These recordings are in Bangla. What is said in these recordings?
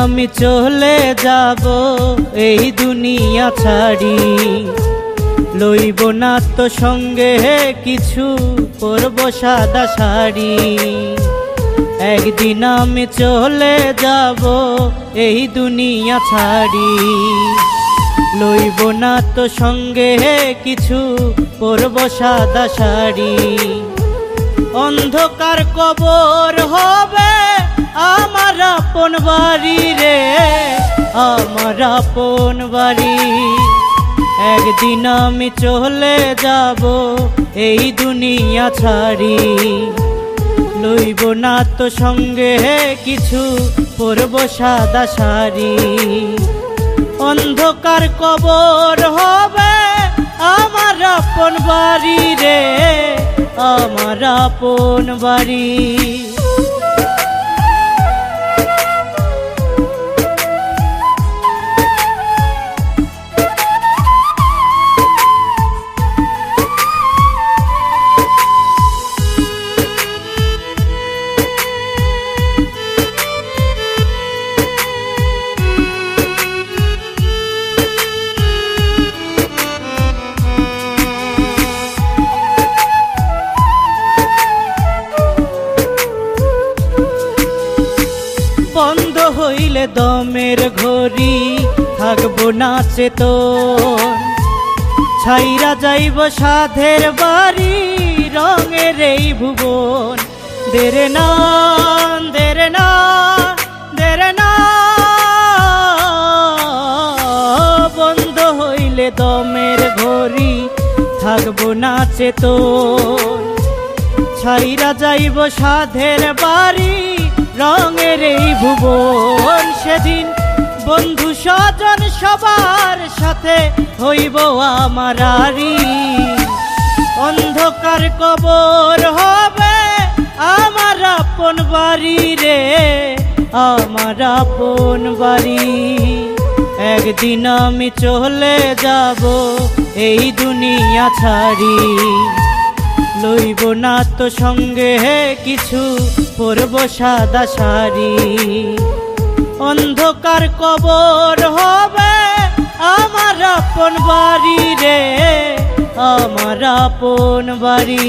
আমি চলে যাব এই দুনিয়া ছাড়ি। লইব না তো সঙ্গে কিছু পরব সাদা শাড়ি। একদিন আমি চলে যাব এই দুনিয়া ছাড়ি। লইব না তো সঙ্গে কিছু পরব সাদা শাড়ি। অন্ধকার কবর হবে আমার আপন বাড়ি রে, আমার আপন বাড়ি। একদিন আমি চলে যাব এই দুনিয়া ছাড়ি। লইব না তো সঙ্গে কিছু, পরব সাদা শাড়ি। অন্ধকার কবর হবে আমার আপন বাড়ি রে, আমার আপন বাড়ি। হইলে দমের ঘড়ি, থাকব নাচে তো। ছাইরা যাইব সাধের বাড়ি, রঙের এই ভুবন। দেরে না দেরে না দেরে না। বন্ধ হইলে দমের ঘড়ি, থাকব নাচে তো। ছাইরা যাইব সাধের বাড়ি রঙের এই ভুবন সেদিন বন্ধু স্বজন সবার সাথে হইব আমার আরি। অন্ধকার কবর হবে আমার আপন বাড়ি রে, আমার আপন বাড়ি। একদিন আমি চলে যাব এই দুনিয়া ছাড়ি। লইব না তো সঙ্গে কিছু পরব সাদা শাড়ি। অন্ধকার কবর হবে আমার আপন বাড়ি রে আমার আপন বাড়ি।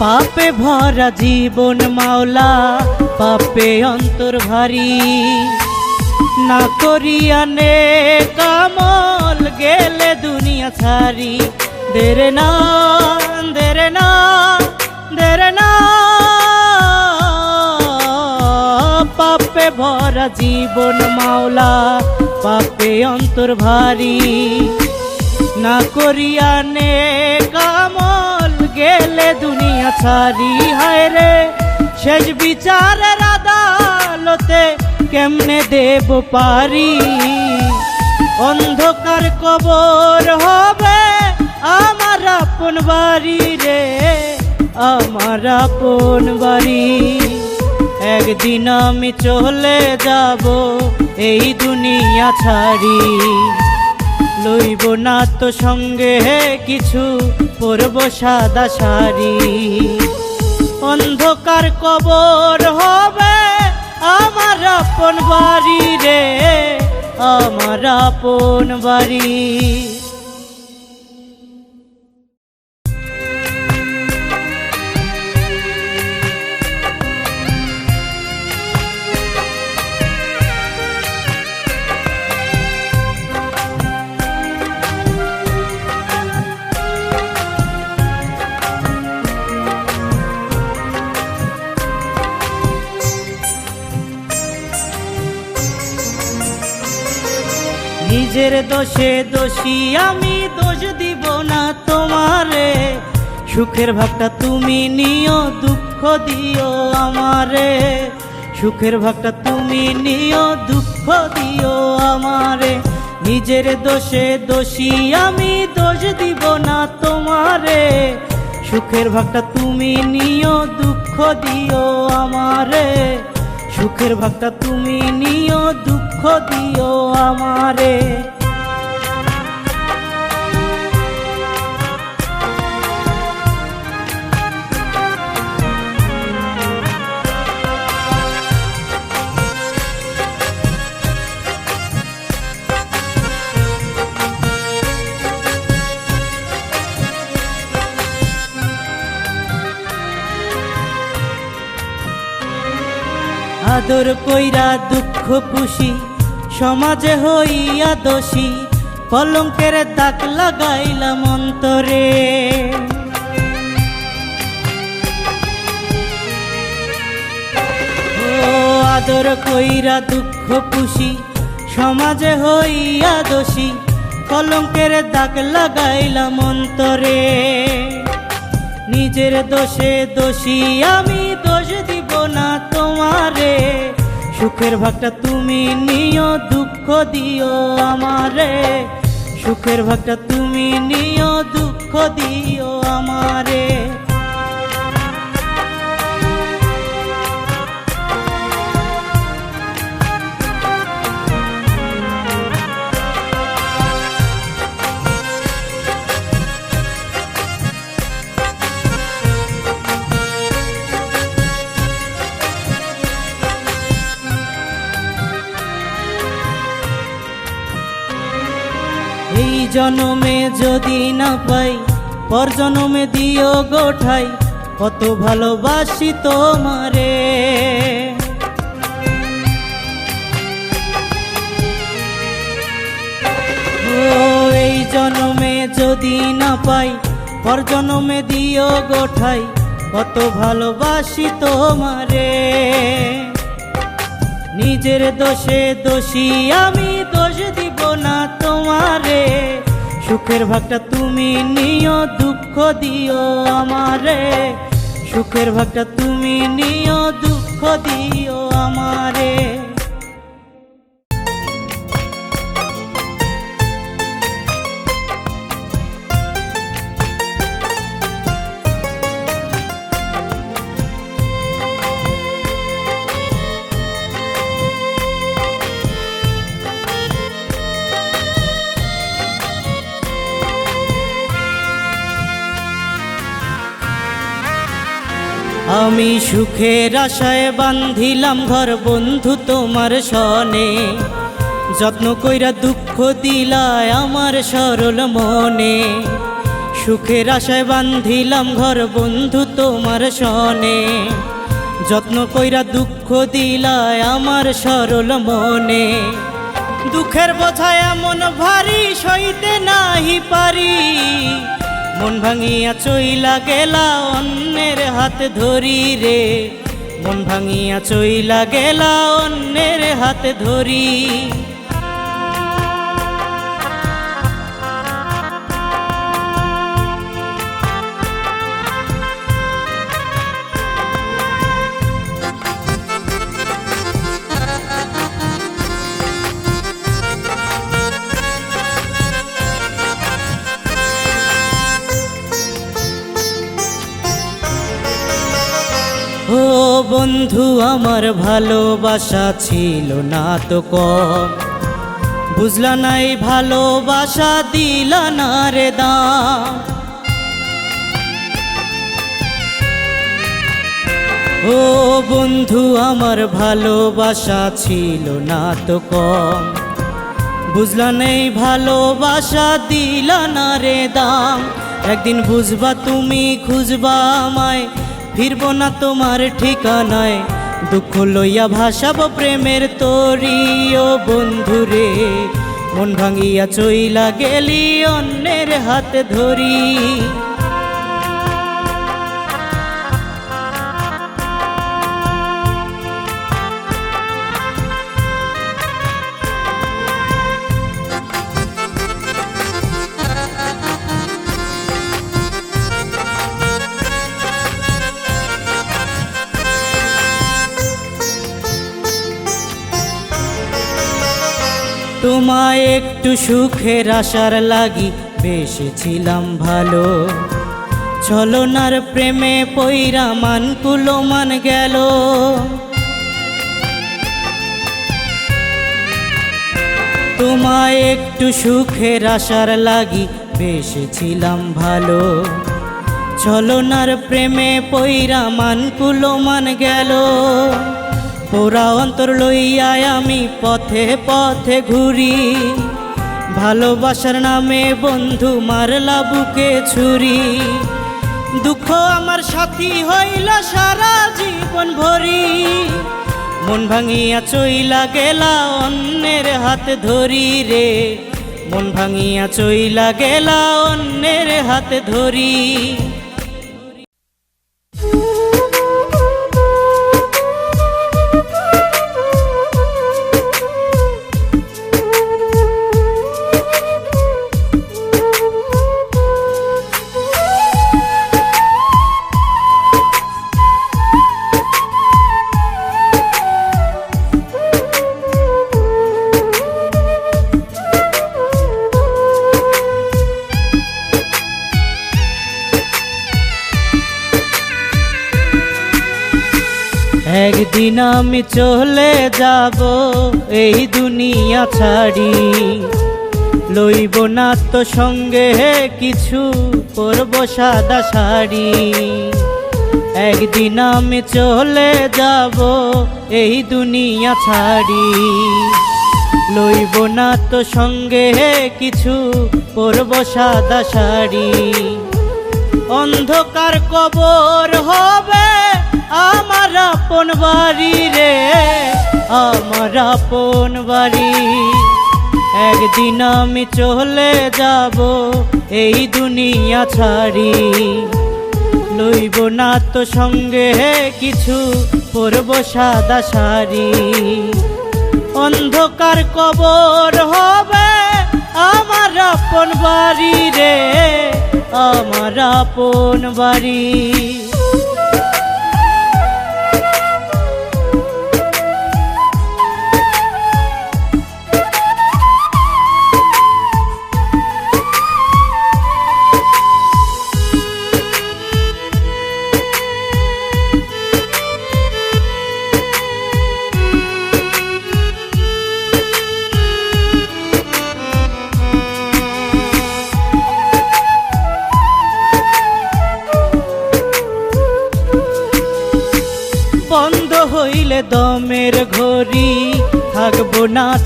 পাপে ভরা জীবন মাওলা, পাপে অন্তর ভারী। না করিয়ানে কামল গেলে দুনিয়া ছাড়ি। দেরে না দেরে না দেরে না। পাপে ভরা জীবন মাওলা, পাপে অন্তর ভারী। না করিয়ানে কামল গেলে দুনিয়া ছাড়ি, হায় রে। শেষ বিচারের আদালতে কেমনে দেব পারি? অন্ধকার কবর হবে আমার আপন বাড়ি রে, আমার আপন বাড়ি। একদিন আমি চলে যাব এই দুনিয়া ছাড়ি। লইব না তো সঙ্গে কিছু পরব সাদা শাড়ি। অন্ধকার কবর হবে আমার আপন বাড়ি রে আমার আপন বাড়ি। দোষে দোষী, আমি দোষ দিব না তোমারে। সুখের ভাগটা তুমি নিও, দুঃখ দিও আমারে। সুখের ভাগটা তুমি নিও, দুঃখ দিও আমারে। নিজের দোষে দোষী, আমি দোষ দিব না তোমারে। সুখের ভাগটা তুমি নিও, দুঃখ দিও আমারে। সুখের ভাগটা তুমি নিও, দুঃখ দিও আমারে। আদর কইরা দুঃখ পুষি, সমাজে হইয়া দোষী, কলঙ্কের দাগ লাগাইলাম অন্তরে। আদর কইরা দুঃখ পুষি, সমাজে হইয়া দোষী, কলঙ্কের দাগ লাগাইলাম অন্তরে। নিজের দোষে দোষী আমি না তোমারে, সুখের ভাগটা তুমি নিও, দুঃখ দিও আমারে। সুখের ভাগটা তুমি নিও, দুঃখ দিও আমারে। জনমে যদি না পাই, পর জনমে দিও গোঠাই কত ভালোবাসি তোমারে। এই জনমে যদি না পাই, পর জনমে দিও গোঠাই কত ভালোবাসি তোমারে। নিজের দোষে দোষী আমি দোষ দিব না তোমারে, সুখের ভাগটা তুমি নিও, দুঃখ দিও আমারে। সুখের ভাগটা তুমি নিও, দুঃখ দিও আমারে। সুখের আশায় বান্ধিলাম ঘর বন্ধু তোমার সনে। যত্ন কইরা দুঃখ দিলায় আমার সরল মনে। সুখের আশায় বান্ধিলাম ঘর বন্ধু তোমার সনে। যত্ন কইরা দুঃখ দিলায় আমার সরল মনে। দুঃখের বোঝায় এমন ভারী সইতে নাহি পারি। মন ভাঙিয়া চইলা গেলা, অন্যের হাত ধরি রে। মন ভাঙিয়া চইলা গেলা, অন্যের হাত ধরি। বন্ধু, আমার ভালোবাসা ছিল না তো কম। বুঝলা নাই, ভালোবাসা দিলা না রে দাম। ও বন্ধু, আমার ভালোবাসা ছিল না তো কম। বুঝলা নেই, ভালোবাসা দিলা না রে দাম। একদিন বুঝবা তুমি, খুঁজবা আমায়। ফিরবো না তোমার ঠিকানায়। দুঃখ লইয়া ভাসাব প্রেমের তরি, ও বন্ধু রে মন ভাঙিয়া চইলা গেলি অন্যের হাত ধরি। তোমায় একটু সুখের আশার লাগি বেসেছিলাম ভালো। ছলনার প্রেমে পইরা মান কুলো মান গেল। তোমায় একটু সুখের আশার লাগি বেসেছিলাম ভালো। ছলনার প্রেমে পইরা মান কুলো মান গেল। পোড়া অন্তর লইয়ায় আমি পথে পথে ঘুরি। ভালোবাসার নামে বন্ধু মারলা বুকে ছুরি। দুঃখ আমার সাথী হইল সারা জীবন ভরি। মন ভাঙিয়া চইলা গেলা অন্যের হাত ধরি রে। মন ভাঙিয়া চইলা গেলা অন্যের হাত ধরি। একদিন আমি চলে যাব এই দুনিয়া ছাড়ি। লইব না তো সঙ্গে কিছু পরব সাদা শাড়ি। একদিন আমি চলে যাব এই দুনিয়া ছাড়ি। লইব না তো সঙ্গে কিছু পরব সাদা শাড়ি। অন্ধকার কবর হবে আমার আপন বাড়ি রে, আমার আপন বাড়ি। একদিন আমি চলে যাব এই দুনিয়া ছাড়ি। লইব না তো সঙ্গে কিছু, পরব সাদা শাড়ি। অন্ধকার কবর হবে আমার আপন বাড়ি রে, আমার আপন বাড়ি।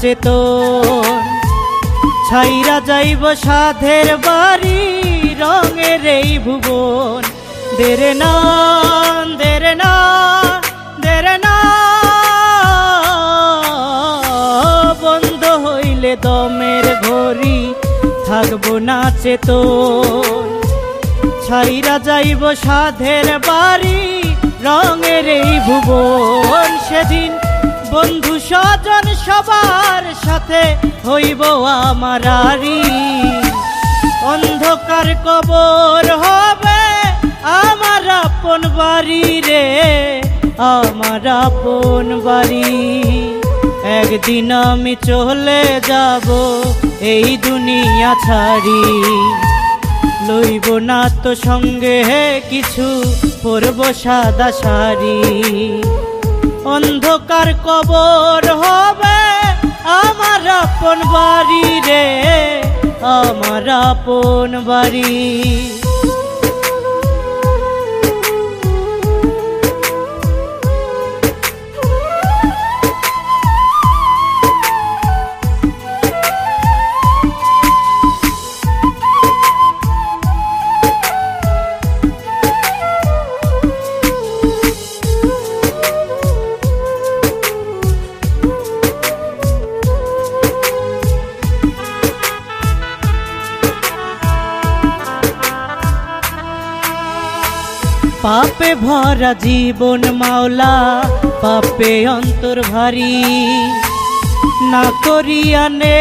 চেতন ছাইরা যাইব সাধের বাড়ি, রঙের এই ভুবন। দেরে না দেরে না দেরে না। বন্ধ হইলে দমের ঘড়ি, থাকব না চেতন। ছাইরা যাইব সাধের বাড়ি, রঙের এই ভুবন। সেদিন বন্ধু স্বজন সবার সাথে হইব আমার আরি। অন্ধকার কবর হবে আমার আপন বাড়ি রে, আমার আপন বাড়ি। একদিন আমি চলে যাব এই দুনিয়া ছাড়ি। লইব না তো সঙ্গে কিছু, পরব সাদা শাড়ি। অন্ধকার কবর হবে আমার আপন বাড়ি রে আমার আপন বাড়ি। পাপে ভরা জীবন মাওলা, পাপে অন্তর ভারী। না করিয়া নে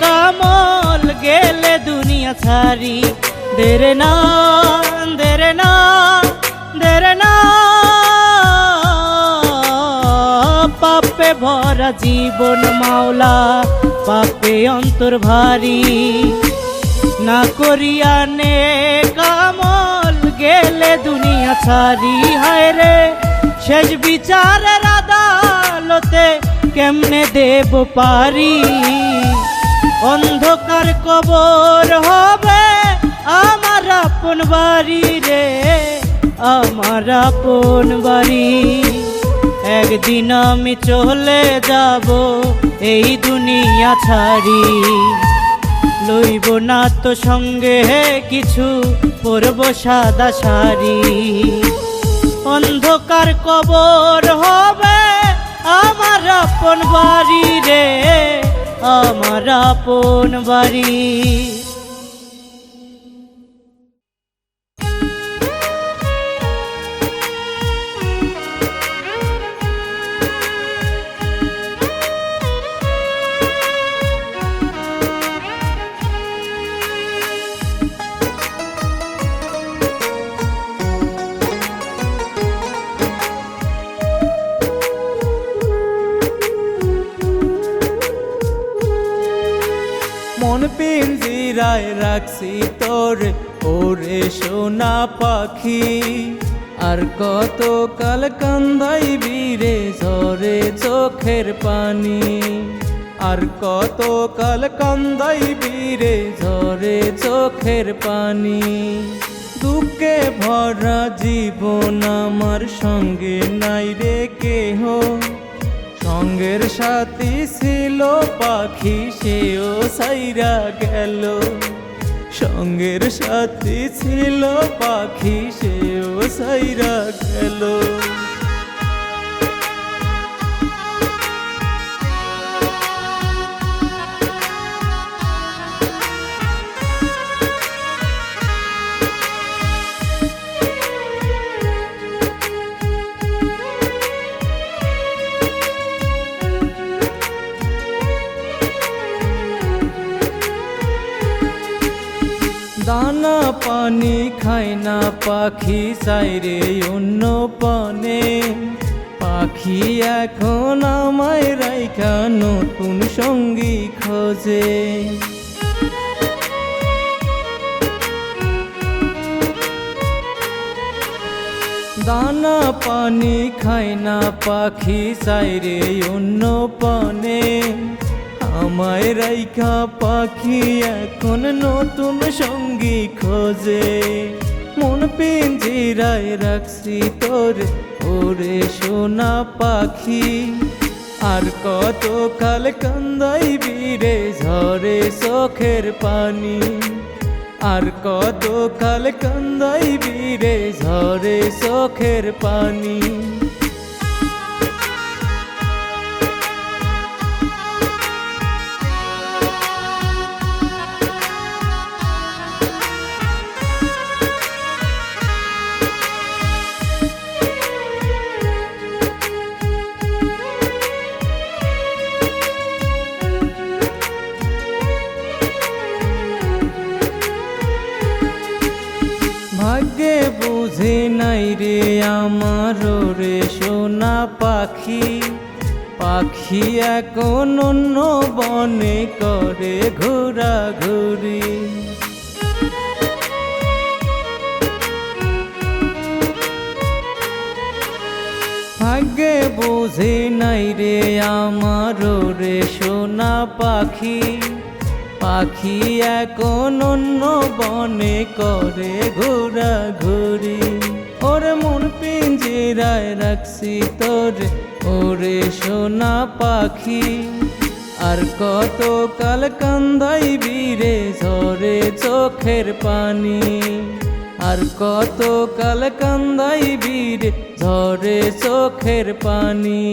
কামল গেলে দুনিয়া ছাড়ি। দেরে না দেরে না দেরে না। পাপে ভরা জীবন মাওলা, পাপে অন্তর ভারী। না করিয়া নে ছাড়ি হায় রে, শেষ বিচারের আদালতে কেমনে দেব পারি? অন্ধকার কবর হবে আমার আপন বাড়ি রে, আমার আপন বাড়ি। একদিন আমি চলে যাব এই দুনিয়া ছাড়ি। লইব না তো সঙ্গে কিছু, পরব সাদা শাড়ি। অন্ধকার কবর হবে আমার আপন বাড়ি রে আমার আপন বাড়ি। রাখছি তোর, ওরে সোনা পাখি। আর কত কাল কান্দাই বীরে ঝরে চোখের পানি। আর কত কাল কান্দাই বীরে ঝরে চোখের পানি। দুঃখে ভরা জীবন আমার সঙ্গে নাই রে কেহ। সঙ্গের সাথী ছিল পাখি, সেও সাইরা গেল। সঙ্গের সাথী ছিল পাখি সেও সাইরা গেল। না পাখি চাইরে অন্য পানে পাখি এখন আমায় রাইখা নতুন সঙ্গী খোঁজে। দানা পানি খায় না পাখি চাইরে অন্য পানে আমায় রাইখা পাখি এখন নতুন সঙ্গী খোঁজে। মন পিঞ্জিরায় রাখছি তোরে ওরে সোনা পাখি। আর কত কাল কান্দাই বীরে ঝরে চোখের পানি। আর কত কাল কান্দাই বীরে ঝরে চোখের পানি। পাখি পাখি এখন অন্য বনে করে ঘোরাঘুরি। ভাগ্যে বুঝে নাই রে আমার রে সোনা পাখি পাখি এখন অন্য বনে করে ঘোরা ওর মন পিঞ্জিরায় রাখছি তোর ওরে সোনা পাখি। আর কত কাল কান্দাই বীরে ঝরে চোখের পানি। আর কত কাল কান্দাই বীরে ঝরে চোখের পানি।